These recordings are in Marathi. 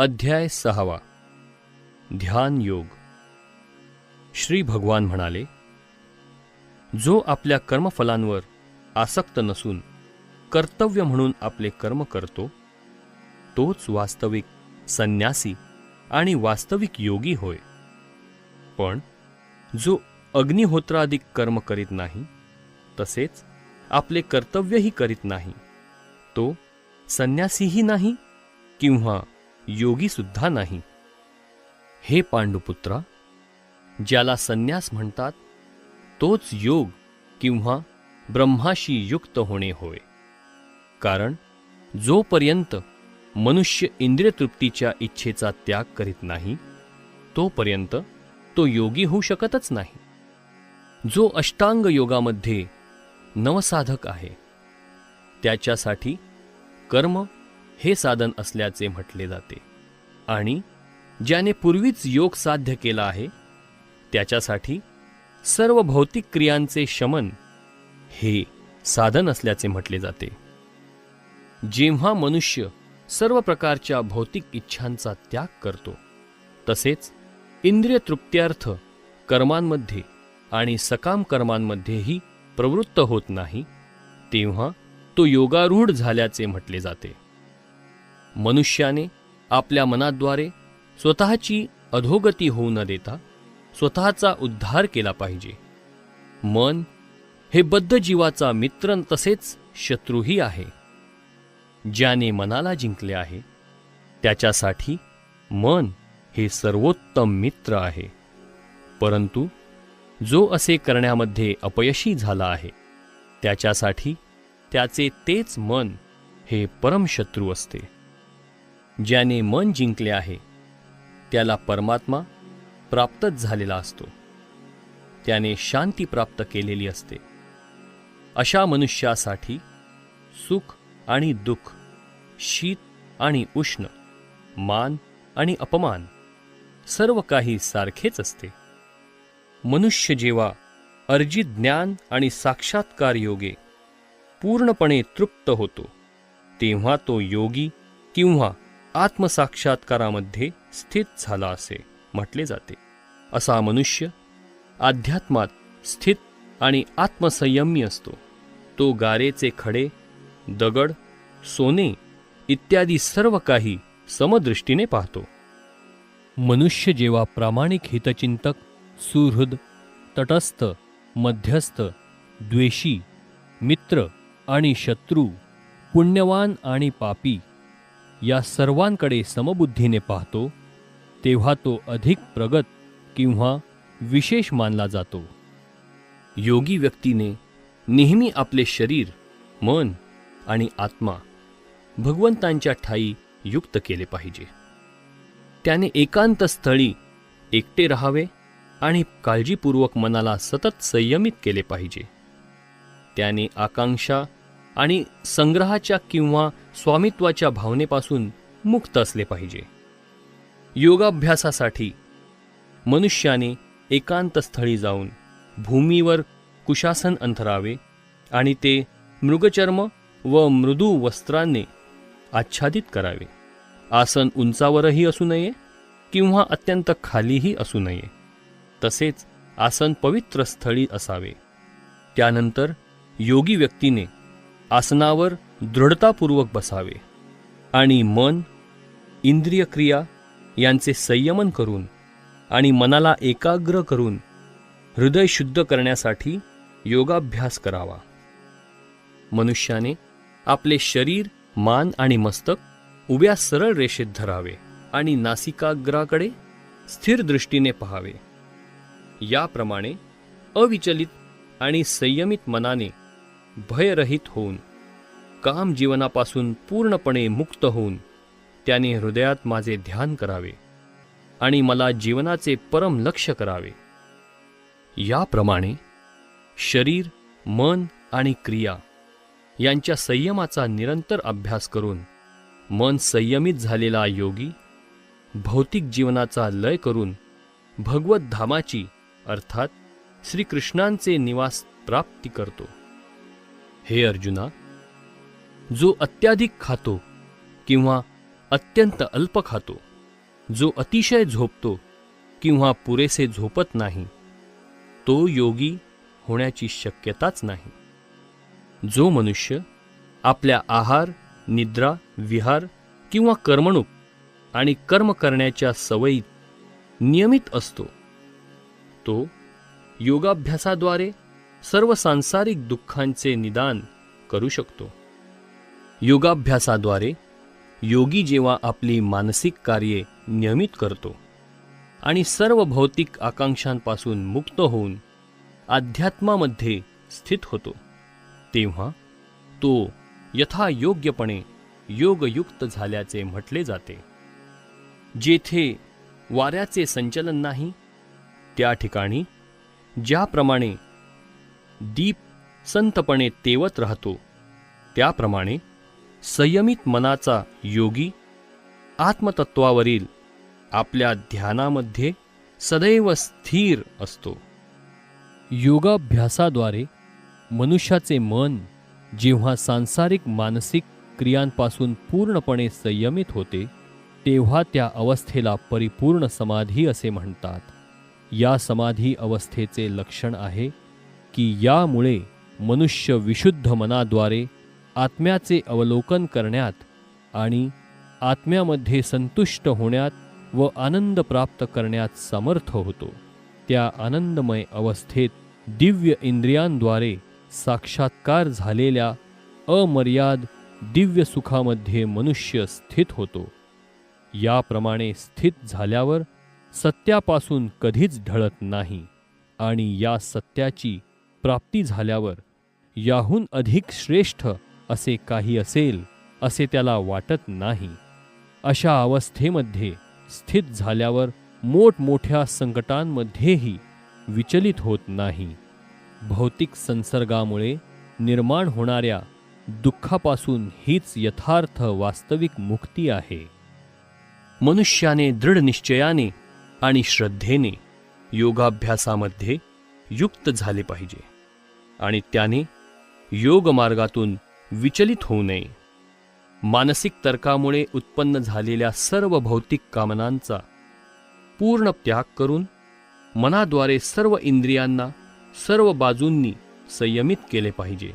अध्याय सहावा. ध्यान योग. श्री भगवान म्हणाले जो आपल्या कर्मफलांवर आसक्त नसून कर्तव्य म्हणून आपले कर्म करतो तोच वास्तविक संन्यासी आणि वास्तविक योगी होय. पण जो अग्निहोत्राधिक कर्म करीत नाही तसेच आपले कर्तव्यही करीत नाही तो संन्यासीही नाही किंवा योगी सुद्धा नाही. हे पांडुपुत्रा ज्याला संन्यास म्हणतात तोच योग किंवा ब्रह्माशी युक्त होणे होय. कारण जोपर्यंत मनुष्य इंद्रिय तृप्तीच्या इच्छेचा त्याग करीत नाही तोपर्यंत तो योगी होऊ शकतच नाही. जो अष्टांग योगामध्ये नवसाधक आहे त्याच्यासाठी कर्म हे साधन असल्याचे म्हटले जाते. आणि ज्याने पूर्वीच योग साध्य केला आहे त्याच्यासाठी सर्व भौतिक क्रियांचे शमन हे साधन असल्याचे म्हटले जाते. जेव्हा मनुष्य सर्व प्रकारच्या भौतिक इच्छांचा त्याग करतो तसेच इंद्रिय तृप्त्यार्थ कर्मांमध्ये आणि सकाम कर्मांमध्येही प्रवृत्त होत नाही तेव्हा तो योगारूढ झाल्याचे म्हटले जाते. मनुष्याने आपल्या मनाद्वारे स्वतःची अधोगती होऊ न देता स्वतःचा उद्धार केला पाहिजे. मन हे बद्ध जीवाचा मित्र तसेच शत्रूही आहे. ज्याने मनाला जिंकले आहे त्याच्यासाठी मन हे सर्वोत्तम मित्र आहे. परंतु जो असे करण्यामध्ये अपयशी झाला आहे त्याच्यासाठी त्याचे तेच मन हे परमशत्रू असते. ज्याने मन जिंकले आहे त्याला परमात्मा प्राप्तच झालेला असतो. त्याने शांती प्राप्त केलेली असते. अशा मनुष्यासाठी सुख आणि दुःख शीत आणि उष्ण मान आणि अपमान सर्व काही सारखेच असते. मनुष्य जेव्हा अर्जित ज्ञान आणि साक्षात्कार योगे पूर्णपणे तृप्त होतो तेव्हा तो योगी किंवा आत्मसाक्षात्कारामध्ये स्थित झाला असे म्हटले जाते. असा मनुष्य अध्यात्मात स्थित आणि आत्मसंयमी असतो. तो गारेचे खडे दगड सोने इत्यादी सर्व काही समदृष्टीने पाहतो. मनुष्य जेव्हा प्रामाणिक हितचिंतक सुहृद तटस्थ मध्यस्थ द्वेषी मित्र आणि शत्रू पुण्यवान आणि पापी या सर्वांकडे समबुद्धीने पाहतो तेव्हा तो अधिक प्रगत किंवा विशेष मानला जातो. योगी व्यक्तीने नेहमी आपले शरीर मन आणि आत्मा भगवंतांच्या ठाई युक्त केले पाहिजे. त्याने एकांत स्थळी एकटे राहावे आणि काळजीपूर्वक मनाला सतत संयमित केले पाहिजे. त्याने आकांक्षा आणि संग्रहाच्या किंवा स्वामित्वाच्या भावनेपासून मुक्त असले पाहिजे. योगाभ्यासासाठी मनुष्याने एकांत स्थळी जाऊन भूमीवर कुशासन अंतरावे आणि ते मृगचर्म व मृदू वस्त्रांनी आच्छादित करावे. आसन उंचावरही असू नये किंवा अत्यंत खालीही असू नये. तसेच आसन पवित्र स्थळी असावे. त्यानंतर योगी व्यक्तीने आसनावर दृढतापूर्वक बसावे आणि मन इंद्रिय क्रिया यांचे संयमन करून आणि मनाला एकाग्र करून हृदय शुद्ध करण्यासाठी योगाभ्यास करावा. मनुष्याने आपले शरीर मान आणि मस्तक उभ्या सरळ रेषेत धरावे आणि नासिकाग्राकडे स्थिर दृष्टीने पहावे. याप्रमाणे अविचलित आणि संयमित मनाने भयरहित होऊन काम जीवनापासून पूर्णपणे मुक्त होऊन त्याने हृदयात माझे ध्यान करावे आणि मला जीवनाचे परम लक्ष करावे. याप्रमाणे शरीर मन आणि क्रिया यांच्या संयमाचा निरंतर अभ्यास करून मन संयमित झालेला योगी भौतिक जीवनाचा लय करून भगवत धामाची अर्थात श्रीकृष्णांचे निवास प्राप्ती करतो. हे अर्जुना जो अत्याधिक खातो किंवा अत्यंत अल्प खातो जो अतिशय झोपतो किंवा पुरेसे झोपत नाही तो योगी होण्याची शक्यताच नाही. जो मनुष्य आपल्या आहार निद्रा विहार किंवा कर्मणूक आणि कर्म करण्याच्या सवयीत नियमित असतो तो योगाभ्यासाद्वारे सर्व सांसारिक दुःखांचे निदान करू शकतो. योगाभ्यासाद्वारे योगी जेव्हा आपली मानसिक कार्ये नियमित करतो आणि सर्व भौतिक आकांक्षांपासून मुक्त होऊन अध्यात्मामध्ये स्थित होतो तेव्हा तो यथायोग्यपणे योगयुक्त झाल्याचे म्हटले जाते. जेथे वाऱ्याचे संचलन नाही त्या ठिकाणी ज्याप्रमाणे दीप संतपणे तेवत राहतो. त्याप्रमाणे संयमित मनाचा योगी आत्मतत्वावरील आपल्या ध्यानामध्ये सदैव स्थिर असतो. योगाभ्यासाद्वारे मनुष्याचे मन जेव्हा सांसारिक मानसिक क्रियांपासून पूर्णपणे संयमित होते तेव्हा त्या अवस्थेला परिपूर्ण समाधी असे म्हणतात. या समाधी अवस्थेचे लक्षण आहे की यामुळे मनुष्य विशुद्ध मनाद्वारे आत्म्याचे अवलोकन करण्यात आणि आत्म्यामध्ये संतुष्ट होण्यात व आनंद प्राप्त करण्यात समर्थ होतो. त्या आनंदमय अवस्थेत दिव्य इंद्रियांद्वारे साक्षात्कार झालेल्या अमर्याद दिव्य सुखामध्ये मनुष्य स्थित होतो. याप्रमाणे स्थित झाल्यावर सत्यापासून कधीच ढळत नाही आणि या सत्याची प्राप्ती झाल्यावर याहून अधिक श्रेष्ठ असे काही असेल असे त्याला वाटत नाही. अशा अवस्थेमध्ये स्थित झाल्यावर मोठमोठ्या संकटांमध्येही विचलित होत नाही. भौतिक संसर्गामुळे निर्माण होणाऱ्या दुःखापासून हीच यथार्थ वास्तविक मुक्ती आहे. मनुष्याने दृढ निश्चयाने आणि श्रद्धेने योगाभ्यासामध्ये युक्त झाले पाहिजे. आणि त्याने योगमार्गातून विचलित होऊ नये. मानसिक तर्कामुळे उत्पन्न झालेल्या सर्व भौतिक कामनांचा पूर्ण त्याग करून मनाद्वारे सर्व इंद्रियांना सर्व बाजूंनी संयमित केले पाहिजे.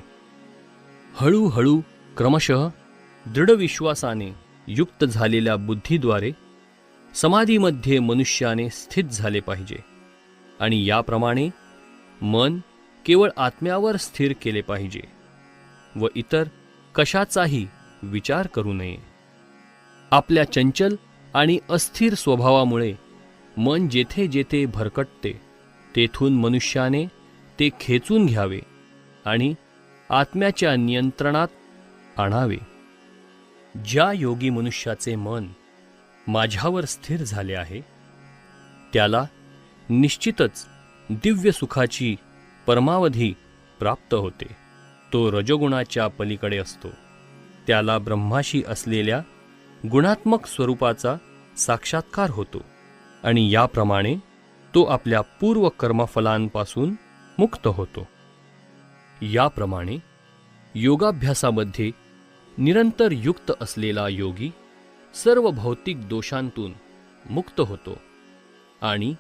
हळूहळू क्रमशः दृढविश्वासाने युक्त झालेल्या बुद्धीद्वारे समाधीमध्ये मनुष्याने स्थित झाले पाहिजे. आणि याप्रमाणे मन केवळ आत्म्यावर स्थिर केले पाहिजे व इतर कशाचाही विचार करू नये. आपल्या चंचल आणि अस्थिर स्वभावामुळे मन जेथे जेथे भरकटते तेथून मनुष्याने ते खेचून घ्यावे आणि आत्म्याच्या नियंत्रणात आणावे. ज्या योगी मनुष्याचे मन माझ्यावर स्थिर झाले आहे त्याला निश्चितच दिव्य सुखाची परमावधी प्राप्त होते. तो रजोगुणाच्या पलीकडे असतो. त्याला ब्रह्माशी असलेल्या गुणात्मक स्वरूपाचा साक्षात्कार होतो आणि याप्रमाणे तो आपल्या पूर्व कर्मफलांपासून मुक्त होतो. याप्रमाणे योगाभ्यासामध्ये निरंतर युक्त असलेला योगी सर्व भौतिक दोषांतून मुक्त होतो आणि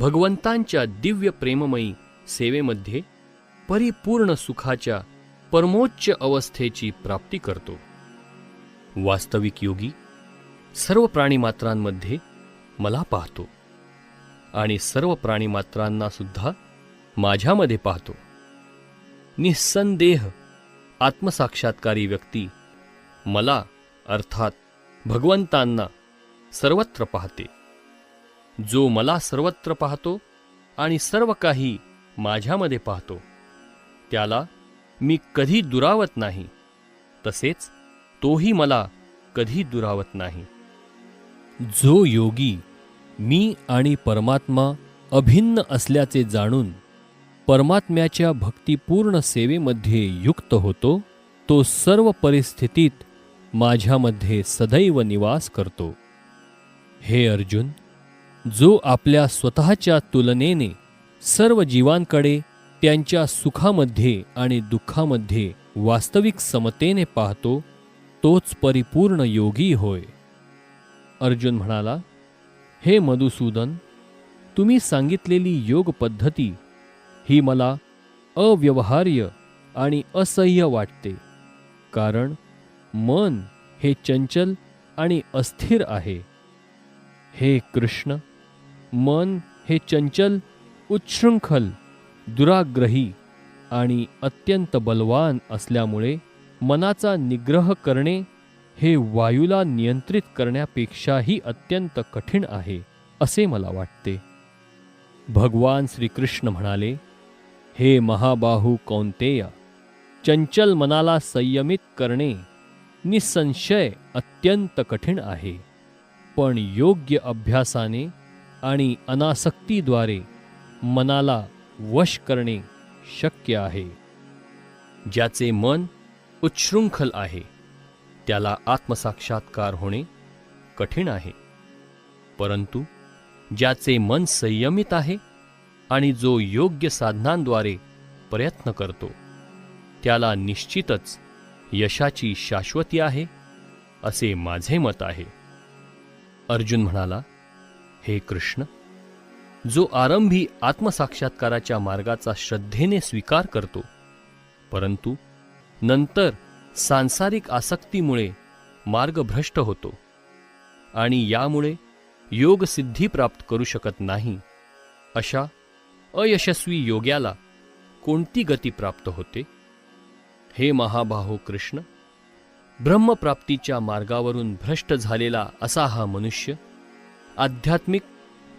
भगवंतांच्या दिव्य प्रेममयी सेवेमध्ये परिपूर्ण सुखाच्या परमोच्च अवस्थेची प्राप्ती करतो. वास्तविक योगी सर्व प्राणीमात्रांमध्ये मला पाहतो आणि सर्व प्राणीमात्रांना सुद्धा माझ्यामध्ये पाहतो. निस्संदेह आत्मसाक्षात्कारी व्यक्ती मला अर्थात भगवंतांना सर्वत्र पाहते. जो मला सर्वत्र पाहतो आणि सर्व काही माझ्यामध्ये पाहतो. त्याला मी कधी दुरावत नाही. तसेच तोही मला कधी दुरावत नाही. जो योगी मी आणि परमात्मा अभिन्न असल्याचे जाणून परमात्म्याच्या भक्तिपूर्ण सेवेमध्ये युक्त होतो तो सर्व परिस्थितीत माझ्यामध्ये सदैव निवास करतो. हे अर्जुन जो आपल्या स्वतःच्या तुलनेने सर्व जीवांकडे त्यांच्या सुखामध्ये आणि दुःखामध्ये वास्तविक समतेने पाहतो तोच परिपूर्ण योगी होय. अर्जुन म्हणाला हे मधुसूदन तुम्ही सांगितलेली योग पद्धती ही मला अव्यवहार्य आणि असह्य वाटते कारण मन हे चंचल आणि अस्थिर आहे. हे कृष्ण मन हे चंचल उच्छृंखल दुराग्रही आणि अत्यंत बलवान असल्यामुळे मनाचा निग्रह करणे हे वायूला नियंत्रित करण्यापेक्षाही अत्यंत कठीण आहे असे मला वाटते. भगवान श्रीकृष्ण म्हणाले हे महाबाहू कौंतेय चंचल मनाला संयमित करणे निसंशय अत्यंत कठीण आहे पण योग्य अभ्यासाने आणि अनासक्तीद्वारे मनाला वश करणे शक्य आहे. ज्याचे मन उच्छृंखल आहे त्याला आत्मसाक्षात्कार होणे कठीण आहे. परंतु ज्याचे मन संयमित आहे आणि जो योग्य साधनांद्वारे प्रयत्न करतो त्याला निश्चितच यशाची शाश्वती आहे असे माझे मत आहे. अर्जुन म्हणाला हे कृष्ण जो आरंभी आत्मसाक्षात्काराच्या मार्गाचा श्रद्धेने स्वीकार करतो परंतु नंतर सांसारिक आसक्तीमुळे मार्ग भ्रष्ट होतो आणि यामुळे योग सिद्धी प्राप्त करू शकत नाही अशा अयशस्वी योग्याला कोणती गती प्राप्त होते? हे महाबाहो कृष्ण ब्रह्मप्राप्तीच्या मार्गावरून भ्रष्ट झालेला असा हा मनुष्य आध्यात्मिक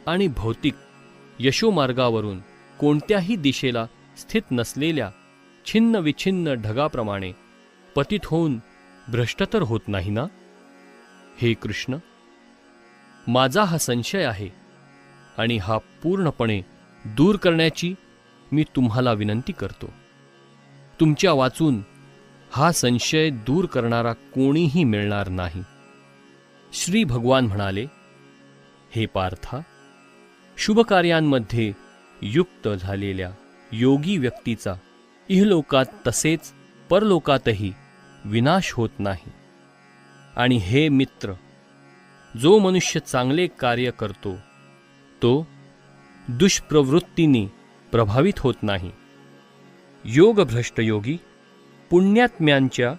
आणि भौतिक यशोमार्गावरून कोणत्याही दिशेला स्थित नसलेल्या छिन्न विछिन्न ढगाप्रमाणे पतित होऊन भ्रष्ट तर होत नाही ना? हे कृष्ण माझा हा संशय आहे आणि हा पूर्णपणे दूर करण्याची मी तुम्हाला विनंती करतो. तुमच्या वाचून हा संशय दूर करणारा कोणीही मिळणार नाही. श्री भगवान म्हणाले हे पार्था शुभकार्यांमध्ये युक्त झालेल्या योगी व्यक्तीचा इहलोकात तसेच परलोकातही विनाश होत नाही. आणि हे मित्र जो मनुष्य चांगले कार्य करतो तो दुष्प्रवृत्तीने प्रभावित होत नाही. योगभ्रष्ट योगी पुण्यात्म्यांच्या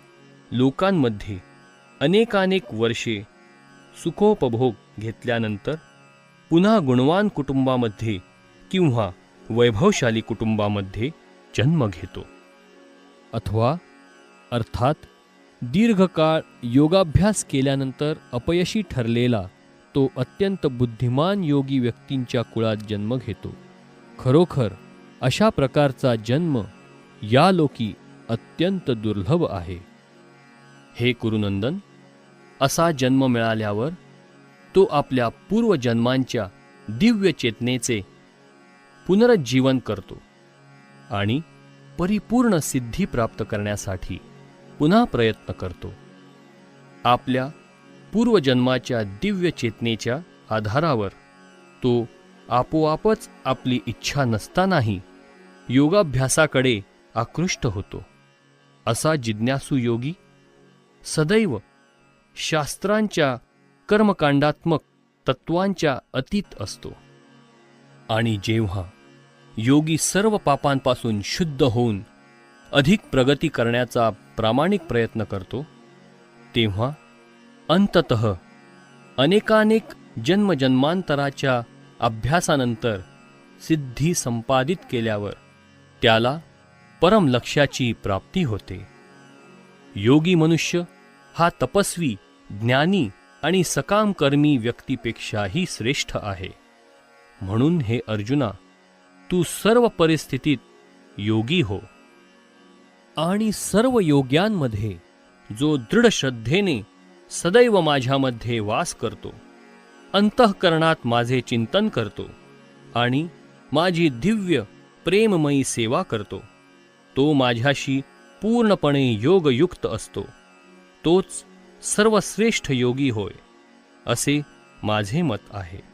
लोकांमध्ये अनेकानेक वर्षे सुखोपभोग घेतल्यानंतर पुन्हा गुणवान कुटुंबामध्ये किंवा वैभवशाली कुटुंबामध्ये जन्म घेतो. अथवा अर्थात दीर्घकाळ योगाभ्यास केल्यानंतर अपयशी ठरलेला तो अत्यंत बुद्धिमान योगी व्यक्तींच्या कुळात जन्म घेतो. खरोखर अशा प्रकारचा जन्म या लोकी अत्यंत दुर्लभ आहे. हे कुरुनंदन असा जन्म मिळाल्यावर तो आपल्या पूर्वजन्मांच्या दिव्य चेतनेचे पुनरुज्जीवन करतो आणि परिपूर्ण सिद्धी प्राप्त करण्यासाठी पुन्हा प्रयत्न करतो. आपल्या पूर्वजन्माच्या दिव्य चेतनेच्या आधारावर तो आपोआपच आपली इच्छा नसतानाही योगाभ्यासाकडे आकृष्ट होतो. असा जिज्ञासू योगी सदैव शास्त्रांच्या कर्मकांडात्मक तत्वांच्या अतीत असतो. आणि जेव्हा योगी सर्व पापांपासून शुद्ध होऊन अधिक प्रगती करण्याचा प्रामाणिक प्रयत्न करतो तेव्हा अंतत अनेकानेक जन्मजन्मांतराच्या अभ्यासानंतर सिद्धी संपादित केल्यावर त्याला परमलक्ष्याची प्राप्ती होते. योगी मनुष्य हा तपस्वी ज्ञानी आणि सकामकर्मी व्यक्तीपेक्षाही श्रेष्ठ आहे. म्हणून हे अर्जुना तू सर्व परिस्थितीत योगी हो. आणि सर्व योग्यांमध्ये जो दृढ श्रद्धेने सदैव माझ्यामध्ये वास करतो अंतःकरणात माझे चिंतन करतो आणि माझी दिव्य प्रेममयी सेवा करतो तो माझ्याशी पूर्णपणे योगयुक्त असतो तोच सर्वश्रेष्ठ योगी होय असे माझे मत आहे.